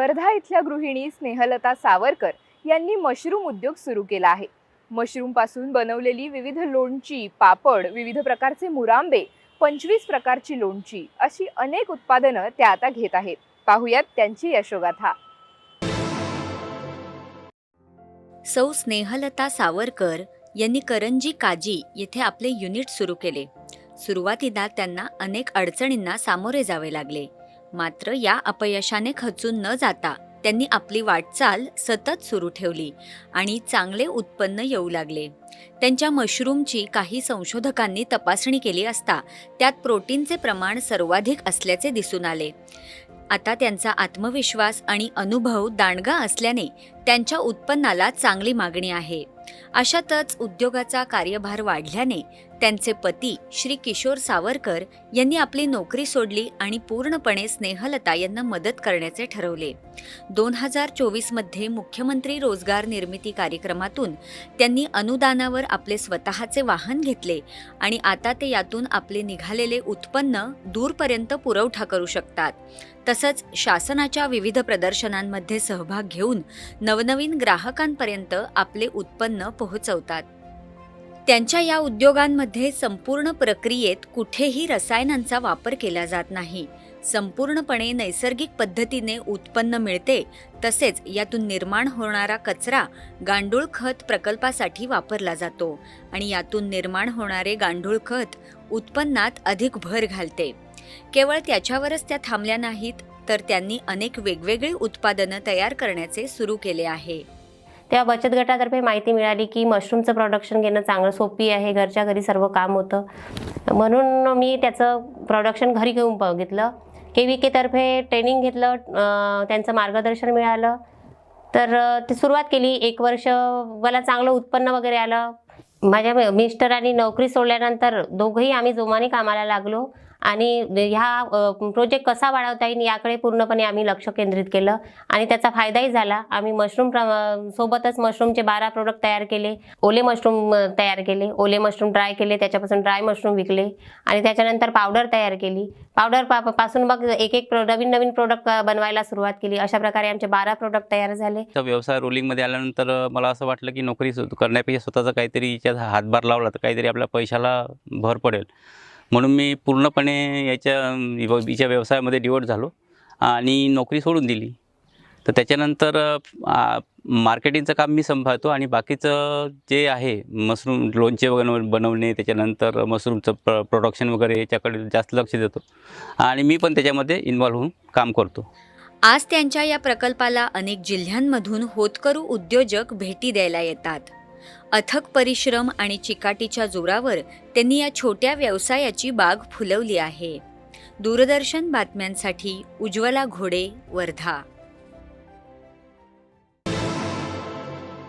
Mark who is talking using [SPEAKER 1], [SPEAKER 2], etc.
[SPEAKER 1] वर्धा इथल्या गृहिणी स्नेहलता सावरकर यांनी मशरूम उद्योग सुरू केला आहे. मशरूमपासून बनवलेली विविध लोणची पापड विविध प्रकारचे मुरांबे पंचवीस प्रकारची लोणची अशी अनेक उत्पादनं त्या आता घेत आहेत. पाहुयात त्यांची यशोगाथा.
[SPEAKER 2] सौ स्नेहलता सावरकर यांनी करंजी काजी येथे आपले युनिट सुरू केले. सुरुवातीला त्यांना अनेक अडचणींना सामोरे जावे लागले. मात्र या अपयशाने खचून न जाता त्यांनी आपली वाटचाल सतत सुरू ठेवली आणि चांगले उत्पन्न येऊ लागले. त्यांच्या मशरूमची काही संशोधकांनी तपासणी केली असता त्यात प्रोटीनचे प्रमाण सर्वाधिक असल्याचे दिसून आले. आता त्यांचा आत्मविश्वास आणि अनुभव दांडगा असल्याने त्यांच्या उत्पन्नाला चांगली मागणी आहे. अशातच उद्योगाचा कार्यभार वाढल्याने त्यांचे पती श्री किशोर सावरकर यांनी आपली नोकरी सोडली आणि पूर्णपणे स्नेहलता यांना मदत करण्याचे ठरवले. दोन हजार चोवीसमध्ये मुख्यमंत्री रोजगार निर्मिती कार्यक्रमातून त्यांनी अनुदानावर आपले स्वतःचे वाहन घेतले आणि आता ते यातून आपले निघालेले उत्पन्न दूरपर्यंत पुरवठा करू शकतात. तसंच शासनाच्या विविध प्रदर्शनांमध्ये सहभाग घेऊन नवनवीन ग्राहकांपर्यंत आपले उत्पन्न पोहोचवतात. त्यांच्या या उद्योगांमध्ये संपूर्ण प्रक्रियेत कुठेही रसायनांचा वापर केला जात नाही. संपूर्णपणे नैसर्गिक पद्धतीने उत्पन्न मिळते तसेच यातून निर्माण होणारा कचरा गांडूळ खत प्रकल्पासाठी वापरला जातो आणि यातून निर्माण होणारे गांडूळ खत उत्पन्नात अधिक भर घालते. केवळ त्याच्यावरच त्या थांबल्या नाहीत तर त्यांनी अनेक वेगवेगळी उत्पादनं तयार करण्याचे सुरू केले आहे.
[SPEAKER 3] तेव्हा बचत गटातर्फे माहिती मिळाली की मशरूमचं प्रोडक्शन घेणं चांगलं सोपी आहे घरच्या घरी सर्व काम होतं. म्हणून मी त्याचं प्रोडक्शन घरी घेऊन बघितलं के व्ही केतर्फे ट्रेनिंग घेतलं त्यांचं मार्गदर्शन मिळालं. तर ती सुरुवात केली. एक वर्ष मला चांगलं उत्पन्न वगैरे आलं. माझ्या मिस्टरांनी नोकरी सोडल्यानंतर दोघंही आम्ही जोमाने कामाला लागलो. आणि ह्या प्रोजेक्ट कसा वाढवता येईल याकडे पूर्णपणे आम्ही लक्ष केंद्रित केलं. आणि त्याचा फायदाही झाला. आम्ही मशरूम सोबतच मशरूमचे बारा प्रोडक्ट तयार केले. ओले मशरूम तयार केले. ओले मशरूम ड्राय केले. त्याच्यापासून ड्राय मशरूम विकले. आणि त्याच्यानंतर पावडर तयार केली. पावडर पा पासून मग एक एक नवीन नवीन प्रोडक्ट बनवायला सुरुवात केली. अशा प्रकारे आमचे बारा प्रोडक्ट तयार झाले.
[SPEAKER 4] तर व्यवसाय रोलिंगमध्ये आल्यानंतर मला असं वाटलं की नोकरी करण्यापेक्षा स्वतःचा काहीतरी हातभार लावला तर काहीतरी आपल्या पैशाला भर पडेल. म्हणून मी पूर्णपणे याच्या अम, हिच्या व्यवसायामध्ये डिवोट झालो आणि नोकरी सोडून दिली. तर त्याच्यानंतर मार्केटिंगचं काम मी सांभाळतो आणि बाकीचं जे आहे मशरूम लोणचे वगैरे बनवणे त्याच्यानंतर मशरूमचं प्र प्रोडक्शन वगैरे याच्याकडे जास्त लक्ष देतो. आणि मी पण त्याच्यामध्ये इन्व्हॉल्व होऊन काम करतो.
[SPEAKER 2] आज त्यांच्या या प्रकल्पाला अनेक जिल्ह्यांमधून होतकरू उद्योजक भेटी द्यायला येतात. अथक परिश्रम आणि चिकाटीच्या जोरावर त्यांनी या छोट्या व्यवसायाची बाग फुलवली आहे. दूरदर्शन बातम्यांसाठी उज्ज्वला घोडे वर्धा.